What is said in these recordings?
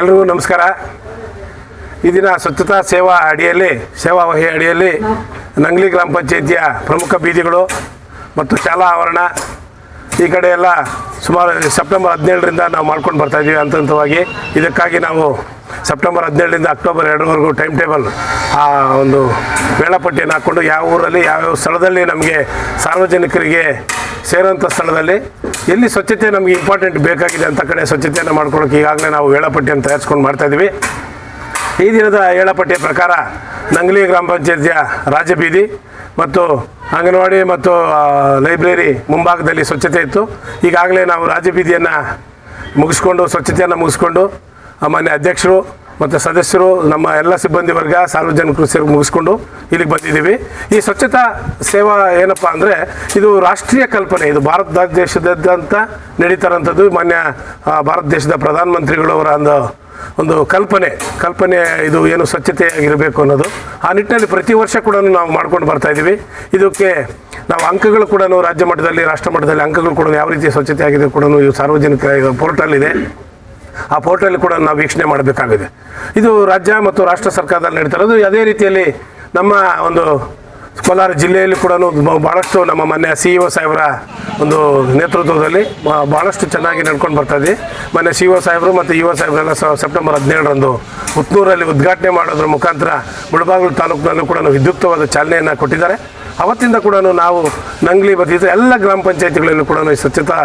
ಎಲ್ರಿಗೂ ನಮಸ್ಕಾರ. ಈ ದಿನ ಸ್ವಚ್ಛತಾ ಸೇವಾ ಅಡಿಯಲ್ಲಿ, ಸೇವಾ ವಹಿ ಅಡಿಯಲ್ಲಿ ನಂಗ್ಲಿ ಗ್ರಾಮ ಪಂಚಾಯಿತಿಯ ಪ್ರಮುಖ ಬೀದಿಗಳು ಮತ್ತು ಶಾಲಾ ಆವರಣ, ಈ ಕಡೆ ಎಲ್ಲ ಸುಮಾರು ಸೆಪ್ಟೆಂಬರ್ ಹದಿನೇಳರಿಂದ ನಾವು ಮಾಡ್ಕೊಂಡು ಬರ್ತಾ ಇದ್ದೀವಿ ಹಂತ ಹಂತವಾಗಿ ಇದಕ್ಕಾಗಿ ನಾವು ಸೆಪ್ಟೆಂಬರ್ ಹದಿನೇಳರಿಂದ ಅಕ್ಟೋಬರ್ ಎರಡರವರೆಗೂ ಟೈಮ್ ಟೇಬಲ್, ಆ ಒಂದು ವೇಳಾಪಟ್ಟಿಯನ್ನು ಹಾಕ್ಕೊಂಡು ಯಾವ ಊರಲ್ಲಿ ಯಾವ್ಯಾವ ಸ್ಥಳದಲ್ಲಿ ನಮಗೆ ಸಾರ್ವಜನಿಕರಿಗೆ ಸೇರೋಂಥ ಸ್ಥಳದಲ್ಲಿ ಎಲ್ಲಿ ಸ್ವಚ್ಛತೆ ನಮಗೆ ಇಂಪಾರ್ಟೆಂಟ್ ಬೇಕಾಗಿದೆ ಅಂತ ಕಡೆ ಸ್ವಚ್ಛತೆಯನ್ನು ಮಾಡ್ಕೊಳ್ಳೋಕೆ ಈಗಾಗಲೇ ನಾವು ವೇಳಾಪಟ್ಟಿಯನ್ನು ತಯಾರಿಸ್ಕೊಂಡು ಮಾಡ್ತಾ ಇದ್ದೀವಿ ಈ ದಿನದ ವೇಳಾಪಟ್ಟಿಯ ಪ್ರಕಾರ ನಂಗ್ಲಿ ಗ್ರಾಮ ಪಂಚಾಯತಿಯ ರಾಜಬೀದಿ ಮತ್ತು ಅಂಗನವಾಡಿ ಮತ್ತು ಲೈಬ್ರರಿ ಮುಂಭಾಗದಲ್ಲಿ ಸ್ವಚ್ಛತೆ ಇತ್ತು. ಈಗಾಗಲೇ ನಾವು ರಾಜಬೀದಿಯನ್ನು ಮುಗಿಸ್ಕೊಂಡು, ಸ್ವಚ್ಛತೆಯನ್ನು ಮುಗಿಸ್ಕೊಂಡು ಮಾನ್ಯ ಅಧ್ಯಕ್ಷರು ಮತ್ತು ಸದಸ್ಯರು ನಮ್ಮ ಎಲ್ಲ ಸಿಬ್ಬಂದಿ ವರ್ಗ ಸಾರ್ವಜನಿಕರು ಸೇರಿ ಮುಗಿಸ್ಕೊಂಡು ಇಲ್ಲಿಗೆ ಬಂದಿದ್ದೀವಿ. ಈ ಸ್ವಚ್ಛತಾ ಸೇವಾ ಏನಪ್ಪ ಅಂದರೆ ಇದು ರಾಷ್ಟ್ರೀಯ ಕಲ್ಪನೆ. ಇದು ಭಾರತ ದೇಶದಂತ ನಡೀತಾರಂಥದ್ದು. ಮಾನ್ಯ ಭಾರತ ದೇಶದ ಪ್ರಧಾನಮಂತ್ರಿಗಳವರ ಒಂದು ಒಂದು ಕಲ್ಪನೆ. ಕಲ್ಪನೆ ಇದು ಏನು ಸ್ವಚ್ಛತೆಯಾಗಿರಬೇಕು ಅನ್ನೋದು. ಆ ನಿಟ್ಟಿನಲ್ಲಿ ಪ್ರತಿ ವರ್ಷ ಕೂಡ ನಾವು ಮಾಡ್ಕೊಂಡು ಬರ್ತಾ ಇದ್ದೀವಿ. ಇದಕ್ಕೆ ನಾವು ಅಂಕಗಳು ಕೂಡ ರಾಜ್ಯ ಮಟ್ಟದಲ್ಲಿ, ರಾಷ್ಟ್ರ ಮಟ್ಟದಲ್ಲಿ ಅಂಕಗಳು ಕೂಡ ಯಾವ ರೀತಿ ಸ್ವಚ್ಛತೆ ಆಗಿದೆ ಕೂಡ ಸಾರ್ವಜನಿಕ ಪೋರ್ಟಲ್ ಇದೆ. ಆ ಪೋರ್ಟಲ್ ಕೂಡ ನಾವು ವೀಕ್ಷಣೆ ಮಾಡಬೇಕಾಗಿದೆ. ಇದು ರಾಜ್ಯ ಮತ್ತು ರಾಷ್ಟ್ರ ಸರ್ಕಾರದಲ್ಲಿ ನಡೀತಾ ಇರೋದು ಅದೇ ರೀತಿಯಲ್ಲಿ ನಮ್ಮ ಒಂದು ಕೋಲಾರ ಜಿಲ್ಲೆಯಲ್ಲಿ ಕೂಡ ಭಾಳಷ್ಟು ನಮ್ಮ ಮೊನ್ನೆ ಸಿ ಇ ಒ ಸಾಹೇಬರ ಒಂದು ನೇತೃತ್ವದಲ್ಲಿ ಭಾಳಷ್ಟು ಚೆನ್ನಾಗಿ ನಡ್ಕೊಂಡು ಬರ್ತಾ ಇದ್ವಿ ಮೊನ್ನೆ ಸಿ ಒ ಸಾಹೇಬರು ಮತ್ತು ಇ ಒ ಸಾಹೇಬರೆಲ್ಲ ಸೆಪ್ಟೆಂಬರ್ ಹದಿನೇಳರಂದು ಉತ್ನೂರಲ್ಲಿ ಉದ್ಘಾಟನೆ ಮಾಡೋದ್ರ ಮುಖಾಂತರ ಮುಳಬಾಗಿಲು ತಾಲೂಕಿನಲ್ಲೂ ಕೂಡ ವಿದ್ಯುಕ್ತವಾದ ಚಾಲನೆಯನ್ನು ಕೊಟ್ಟಿದ್ದಾರೆ. ಅವತ್ತಿಂದ ಕೂಡ ನಾವು ನಂಗ್ಲಿ ಬದಿತ ಎಲ್ಲ ಗ್ರಾಮ ಪಂಚಾಯತಿಗಳಲ್ಲೂ ಕೂಡ ಈ ಸ್ವಚ್ಛತಾ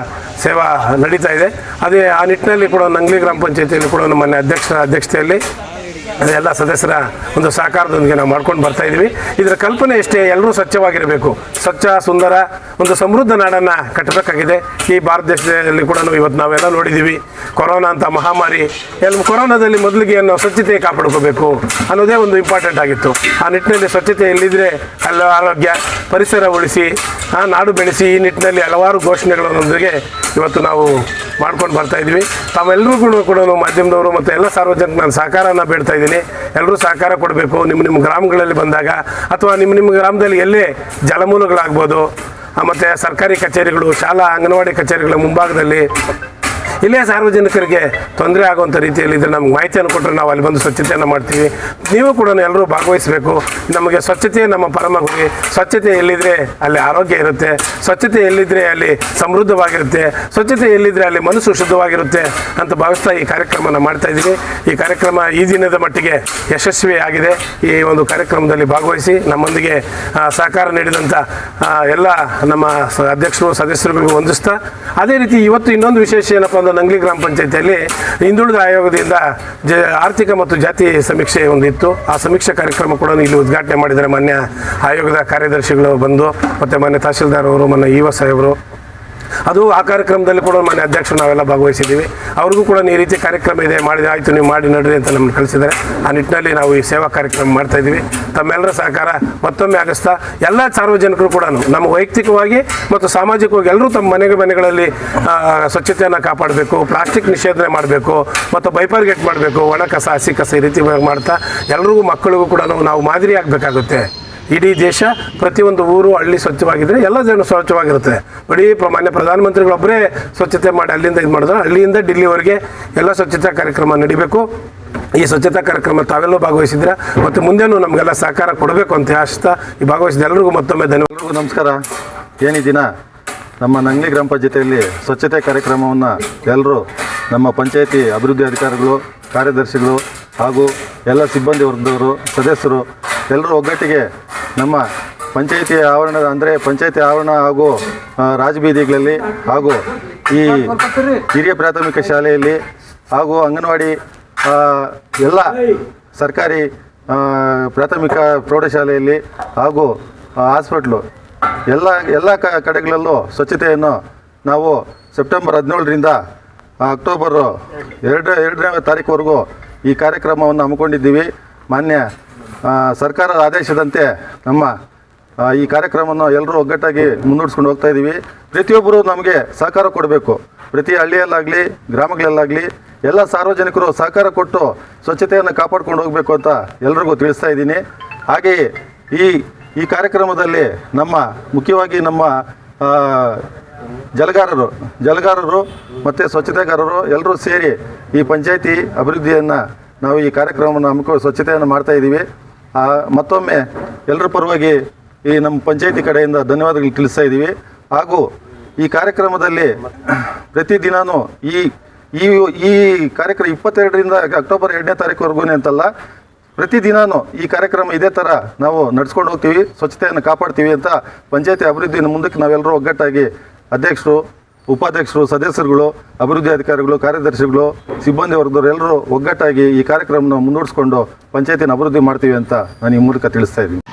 ಸೇವಾ ನಡೀತಾ ಇದೆ. ಅದೇ ಆ ನಿಟ್ಟಿನಲ್ಲಿ ಕೂಡ ನಂಗ್ಲಿ ಗ್ರಾಮ ಪಂಚಾಯತಿಯಲ್ಲಿ ಕೂಡ ಮೊನ್ನೆ ಅಧ್ಯಕ್ಷರ ಅಧ್ಯಕ್ಷತೆಯಲ್ಲಿ ಎಲ್ಲ ಸದಸ್ಯರ ಒಂದು ಸಹಕಾರದೊಂದಿಗೆ ನಾವು ಮಾಡ್ಕೊಂಡು ಬರ್ತಾ ಇದ್ದೀವಿ. ಇದರ ಕಲ್ಪನೆ ಎಷ್ಟೇ ಎಲ್ಲರೂ ಸ್ವಚ್ಛವಾಗಿರಬೇಕು. ಸ್ವಚ್ಛ, ಸುಂದರ, ಒಂದು ಸಮೃದ್ಧ ನಾಡನ್ನು ಕಟ್ಟಬೇಕಾಗಿದೆ. ಈ ಭಾರತ ದೇಶದಲ್ಲಿ ಕೂಡ ಇವತ್ತು ನಾವೆಲ್ಲ ನೋಡಿದ್ದೀವಿ. ಕೊರೋನಾ ಅಂತ ಮಹಾಮಾರಿ ಎಲ್ಲ ಕೊರೋನಾದಲ್ಲಿ ಮೊದಲಿಗೆ ನಾವು ಸ್ವಚ್ಛತೆ ಕಾಪಾಡ್ಕೋಬೇಕು ಅನ್ನೋದೇ ಒಂದು ಇಂಪಾರ್ಟೆಂಟ್ ಆಗಿತ್ತು. ಆ ನಿಟ್ಟಿನಲ್ಲಿ ಸ್ವಚ್ಛತೆ ಎಲ್ಲಿದ್ದರೆ ಅಲ್ಲ ಆರೋಗ್ಯ, ಪರಿಸರ ಉಳಿಸಿ, ಆ ನಾಡು ಬೆಳೆಸಿ ಈ ನಿಟ್ಟಿನಲ್ಲಿ ಹಲವಾರು ಘೋಷಣೆಗಳನ್ನೊಂದಿಗೆ ಇವತ್ತು ನಾವು ಮಾಡ್ಕೊಂಡು ಬರ್ತಾ ಇದ್ವಿ ತಾವೆಲ್ಲರಿಗೂ ಕೂಡ ಮಾಧ್ಯಮದವರು ಮತ್ತು ಎಲ್ಲ ಸಾರ್ವಜನಿಕ ನಾನು ಸಹಕಾರನ ಬೇಡ್ತಾ ಇದ್ದೀನಿ. ಎಲ್ಲರೂ ಸಹಕಾರ ಕೊಡಬೇಕು. ನಿಮ್ಮ ನಿಮ್ಮ ಗ್ರಾಮಗಳಲ್ಲಿ ಬಂದಾಗ ಅಥವಾ ನಿಮ್ಮ ನಿಮ್ಮ ಗ್ರಾಮದಲ್ಲಿ ಎಲ್ಲೇ ಜಲಮೂಲಗಳಾಗ್ಬೋದು ಮತ್ತು ಸರ್ಕಾರಿ ಕಚೇರಿಗಳು, ಶಾಲಾ, ಅಂಗನವಾಡಿ ಕಚೇರಿಗಳ ಮುಂಭಾಗದಲ್ಲಿ ಇಲ್ಲೇ ಸಾರ್ವಜನಿಕರಿಗೆ ತೊಂದರೆ ಆಗುವಂಥ ರೀತಿಯಲ್ಲಿ ಇದ್ರೆ ನಮ್ಗೆ ಮಾಹಿತಿಯನ್ನು ಕೊಟ್ಟರೆ ನಾವು ಅಲ್ಲಿ ಬಂದು ಸ್ವಚ್ಛತೆಯನ್ನು ಮಾಡ್ತೀವಿ. ನೀವು ಕೂಡ ಎಲ್ಲರೂ ಭಾಗವಹಿಸಬೇಕು. ನಮಗೆ ಸ್ವಚ್ಛತೆ ನಮ್ಮ ಪರಮ ಗುರಿ. ಸ್ವಚ್ಛತೆ ಎಲ್ಲಿದ್ರೆ ಅಲ್ಲಿ ಆರೋಗ್ಯ ಇರುತ್ತೆ. ಸ್ವಚ್ಛತೆ ಎಲ್ಲಿದ್ರೆ ಅಲ್ಲಿ ಸಮೃದ್ಧವಾಗಿರುತ್ತೆ. ಸ್ವಚ್ಛತೆ ಎಲ್ಲಿದ್ರೆ ಅಲ್ಲಿ ಮನಸ್ಸು ಶುದ್ಧವಾಗಿರುತ್ತೆ ಅಂತ ಭಾವಿಸ್ತಾ ಈ ಕಾರ್ಯಕ್ರಮನ ಮಾಡ್ತಾ ಇದ್ದೀವಿ. ಈ ಕಾರ್ಯಕ್ರಮ ಈ ದಿನದ ಮಟ್ಟಿಗೆ ಯಶಸ್ವಿ ಆಗಿದೆ. ಈ ಒಂದು ಕಾರ್ಯಕ್ರಮದಲ್ಲಿ ಭಾಗವಹಿಸಿ ನಮ್ಮೊಂದಿಗೆ ಸಹಕಾರ ನೀಡಿದಂಥ ಎಲ್ಲ ನಮ್ಮ ಅಧ್ಯಕ್ಷರು, ಸದಸ್ಯರುಗಳಿಗೂ ವಂದಿಸ್ತಾ, ಅದೇ ರೀತಿ ಇವತ್ತು ಇನ್ನೊಂದು ವಿಶೇಷ ಏನಪ್ಪ ಅಂದ್ರೆ ನಂಗ್ಲಿ ಗ್ರಾಮ ಪಂಚಾಯತಿಯಲ್ಲಿ ಹಿಂದುಳಿದ ಆಯೋಗದಿಂದ ಜ ಆರ್ಥಿಕ ಮತ್ತು ಜಾತಿ ಸಮೀಕ್ಷೆ ಒಂದಿತ್ತು. ಆ ಸಮೀಕ್ಷೆ ಕಾರ್ಯಕ್ರಮ ಕೂಡ ಇಲ್ಲಿ ಉದ್ಘಾಟನೆ ಮಾಡಿದರೆ ಮಾನ್ಯ ಆಯೋಗದ ಕಾರ್ಯದರ್ಶಿಗಳು ಬಂದು ಮತ್ತು ಮಾನ್ಯ ತಹಶೀಲ್ದಾರ್ ಅವರು ಮೊನ್ನೆ ಇ ಸಾಹೇಬರು ಅದು ಆ ಕಾರ್ಯಕ್ರಮದಲ್ಲಿ ಕೂಡ ಮಾನ್ಯ ಅಧ್ಯಕ್ಷರು ನಾವೆಲ್ಲ ಭಾಗವಹಿಸಿದ್ದೀವಿ. ಅವ್ರಿಗೂ ಕೂಡ ಈ ರೀತಿ ಕಾರ್ಯಕ್ರಮ ಇದೆ, ಮಾಡಿದ, ಆಯಿತು, ನೀವು ಮಾಡಿ, ನಡ್ರಿ ಅಂತ ನಮ್ಮನ್ನು ಕಳಿಸಿದ್ದಾರೆ. ಆ ನಿಟ್ಟಿನಲ್ಲಿ ನಾವು ಈ ಸೇವಾ ಕಾರ್ಯಕ್ರಮ ಮಾಡ್ತಾ ಇದ್ದೀವಿ. ತಮ್ಮೆಲ್ಲರ ಸಹಕಾರ, ಮತ್ತೊಮ್ಮೆ ಆಗಿಸ್ತಾ ಎಲ್ಲ ಸಾರ್ವಜನಿಕರು ಕೂಡ ನಮ್ಮ ವೈಯಕ್ತಿಕವಾಗಿ ಮತ್ತು ಸಾಮಾಜಿಕವಾಗಿ ಎಲ್ಲರೂ ತಮ್ಮ ಮನೆಗೆ ಮನೆಗಳಲ್ಲಿ ಸ್ವಚ್ಛತೆಯನ್ನು ಕಾಪಾಡಬೇಕು, ಪ್ಲಾಸ್ಟಿಕ್ ನಿಷೇಧನೆ ಮಾಡಬೇಕು, ಮತ್ತು ಬೈಪರ್ಗೇಟ್ ಮಾಡಬೇಕು, ಒಣ ಕಸ, ಹಸಿ ಕಸ ಈ ರೀತಿ ಮಾಡ್ತಾ ಎಲ್ರಿಗೂ ಮಕ್ಕಳಿಗೂ ಕೂಡ ನಾವು ಮಾದರಿ ಆಗಬೇಕಾಗುತ್ತೆ ಇಡೀ ದೇಶ ಪ್ರತಿಯೊಂದು ಊರು, ಹಳ್ಳಿ ಸ್ವಚ್ಛವಾಗಿದ್ದರೆ ಎಲ್ಲ ಜನ ಸ್ವಚ್ಛವಾಗಿರುತ್ತೆ ಬರೀ ಮಾನ್ಯ ಪ್ರಧಾನಮಂತ್ರಿಗಳೊಬ್ಬರೇ ಸ್ವಚ್ಛತೆ ಮಾಡಿ ಅಲ್ಲಿಂದ ಇದು ಮಾಡಿದ್ರೆ ಹಳ್ಳಿಯಿಂದ ಡಿಲ್ಲಿವರೆಗೆ ಎಲ್ಲ ಸ್ವಚ್ಛತಾ ಕಾರ್ಯಕ್ರಮ ನಡಿಬೇಕು. ಈ ಸ್ವಚ್ಛತಾ ಕಾರ್ಯಕ್ರಮ ತಾವೆಲ್ಲೂ ಭಾಗವಹಿಸಿದ್ರೆ ಮತ್ತು ಮುಂದೆನೂ ನಮಗೆಲ್ಲ ಸಹಕಾರ ಕೊಡಬೇಕು ಅಂತ ಆಶಿಸ್ತಾ ಈ ಭಾಗವಹಿಸಿದ ಎಲ್ಲರಿಗೂ ಮತ್ತೊಮ್ಮೆ ಧನ್ಯವಾದ. ನಮಸ್ಕಾರ. ಏನು ದಿನ ನಮ್ಮ ನಂಗ್ಲಿ ಗ್ರಾಮ ಪಂಚಾಯತಿಯಲ್ಲಿ ಸ್ವಚ್ಛತೆ ಕಾರ್ಯಕ್ರಮವನ್ನು ಎಲ್ಲರೂ ನಮ್ಮ ಪಂಚಾಯತಿ ಅಭಿವೃದ್ಧಿ ಅಧಿಕಾರಿಗಳು, ಕಾರ್ಯದರ್ಶಿಗಳು ಹಾಗೂ ಎಲ್ಲ ಸಿಬ್ಬಂದಿ ವರ್ಗದವರು, ಸದಸ್ಯರು ಎಲ್ಲರೂ ಒಗ್ಗಟ್ಟಿಗೆ ನಮ್ಮ ಪಂಚಾಯಿತಿ ಆವರಣ ಅಂದರೆ ಪಂಚಾಯಿತಿ ಆವರಣ ಹಾಗೂ ರಾಜಬೀದಿಗಳಲ್ಲಿ ಹಾಗೂ ಈ ಹಿರಿಯ ಪ್ರಾಥಮಿಕ ಶಾಲೆಯಲ್ಲಿ ಹಾಗೂ ಅಂಗನವಾಡಿ ಎಲ್ಲ ಸರ್ಕಾರಿ ಪ್ರಾಥಮಿಕ ಪ್ರೌಢಶಾಲೆಯಲ್ಲಿ ಹಾಗೂ ಹಾಸ್ಪಿಟ್ಲು, ಎಲ್ಲ ಎಲ್ಲ ಕ, ಕಡೆಗಳಲ್ಲೂ ಸ್ವಚ್ಛತೆಯನ್ನು ನಾವು ಸೆಪ್ಟೆಂಬರ್ ಹದಿನೇಳರಿಂದ ಅಕ್ಟೋಬರ್ ಎರಡು ಎರಡನೇ ತಾರೀಕುವರೆಗೂ ಈ ಕಾರ್ಯಕ್ರಮವನ್ನು ಹಮ್ಮಿಕೊಂಡಿದ್ದೀವಿ. ಮಾನ್ಯ ಸರ್ಕಾರದ ಆದೇಶದಂತೆ ನಮ್ಮ ಈ ಕಾರ್ಯಕ್ರಮವನ್ನು ಎಲ್ಲರೂ ಒಗ್ಗಟ್ಟಾಗಿ ಮುನ್ನಡೆಸ್ಕೊಂಡು ಹೋಗ್ತಾ ಇದ್ದೀವಿ ಪ್ರತಿಯೊಬ್ಬರು ನಮಗೆ ಸಹಕಾರ ಕೊಡಬೇಕು. ಪ್ರತಿ ಹಳ್ಳಿಯಲ್ಲಾಗಲಿ ಗ್ರಾಮಗಳಲ್ಲಾಗಲಿ ಎಲ್ಲ ಸಾರ್ವಜನಿಕರು ಸಹಕಾರ ಕೊಟ್ಟು ಸ್ವಚ್ಛತೆಯನ್ನು ಕಾಪಾಡ್ಕೊಂಡು ಹೋಗಬೇಕು ಅಂತ ಎಲ್ರಿಗೂ ತಿಳಿಸ್ತಾ ಇದ್ದೀನಿ. ಹಾಗೆಯೇ ಈ ಈ ಕಾರ್ಯಕ್ರಮದಲ್ಲಿ ನಮ್ಮ ಮುಖ್ಯವಾಗಿ ನಮ್ಮ ಜಲಗಾರರು ಜಲಗಾರರು ಮತ್ತು ಸ್ವಚ್ಛತೆಗಾರರು ಎಲ್ಲರೂ ಸೇರಿ ಈ ಪಂಚಾಯಿತಿ ಅಭಿವೃದ್ಧಿಯನ್ನು ನಾವು ಈ ಕಾರ್ಯಕ್ರಮವನ್ನು ಹಮ್ಮಿಕೊಂಡು ಸ್ವಚ್ಛತೆಯನ್ನು ಮಾಡ್ತಾ ಇದ್ದೀವಿ ಆ, ಮತ್ತೊಮ್ಮೆ ಎಲ್ಲರ ಪರವಾಗಿ ಈ ನಮ್ಮ ಪಂಚಾಯತಿ ಕಡೆಯಿಂದ ಧನ್ಯವಾದಗಳು ತಿಳಿಸ್ತಾ ಇದ್ದೀವಿ. ಹಾಗೂ ಈ ಕಾರ್ಯಕ್ರಮದಲ್ಲಿ ಪ್ರತಿದಿನವೂ ಈ ಈ ಈ ಕಾರ್ಯಕ್ರಮ ಇಪ್ಪತ್ತೆರಡರಿಂದ ಅಕ್ಟೋಬರ್ ಎರಡನೇ ತಾರೀಕುವರೆಗೂ ಅಂತಲ್ಲ ಪ್ರತಿದಿನವೂ ಈ ಕಾರ್ಯಕ್ರಮ ಇದೇ ಥರ ನಾವು ನಡ್ಸ್ಕೊಂಡು ಹೋಗ್ತೀವಿ, ಸ್ವಚ್ಛತೆಯನ್ನು ಕಾಪಾಡ್ತೀವಿ ಅಂತ ಪಂಚಾಯತಿ ಅಭಿವೃದ್ಧಿಯನ್ನು ಮುಂದಕ್ಕೆ ನಾವೆಲ್ಲರೂ ಒಗ್ಗಟ್ಟಾಗಿ ಅಧ್ಯಕ್ಷರು ಉಪಾಧ್ಯಕ್ಷರು, ಸದಸ್ಯರುಗಳು, ಅಭಿವೃದ್ಧಿ ಅಧಿಕಾರಿಗಳು, ಕಾರ್ಯದರ್ಶಿಗಳು, ಸಿಬ್ಬಂದಿ ವರ್ಗದವರು ಎಲ್ಲರೂ ಒಗ್ಗಟ್ಟಾಗಿ ಈ ಕಾರ್ಯಕ್ರಮನ ಮುನ್ನಡೆಸ್ಕೊಂಡು ಪಂಚಾಯತಿನ ಅಭಿವೃದ್ಧಿ ಮಾಡ್ತೀವಿ ಅಂತ ನಾನು ಈ ಮೂಲಕ ತಿಳಿಸ್ತಾ ಇದ್ದೀನಿ.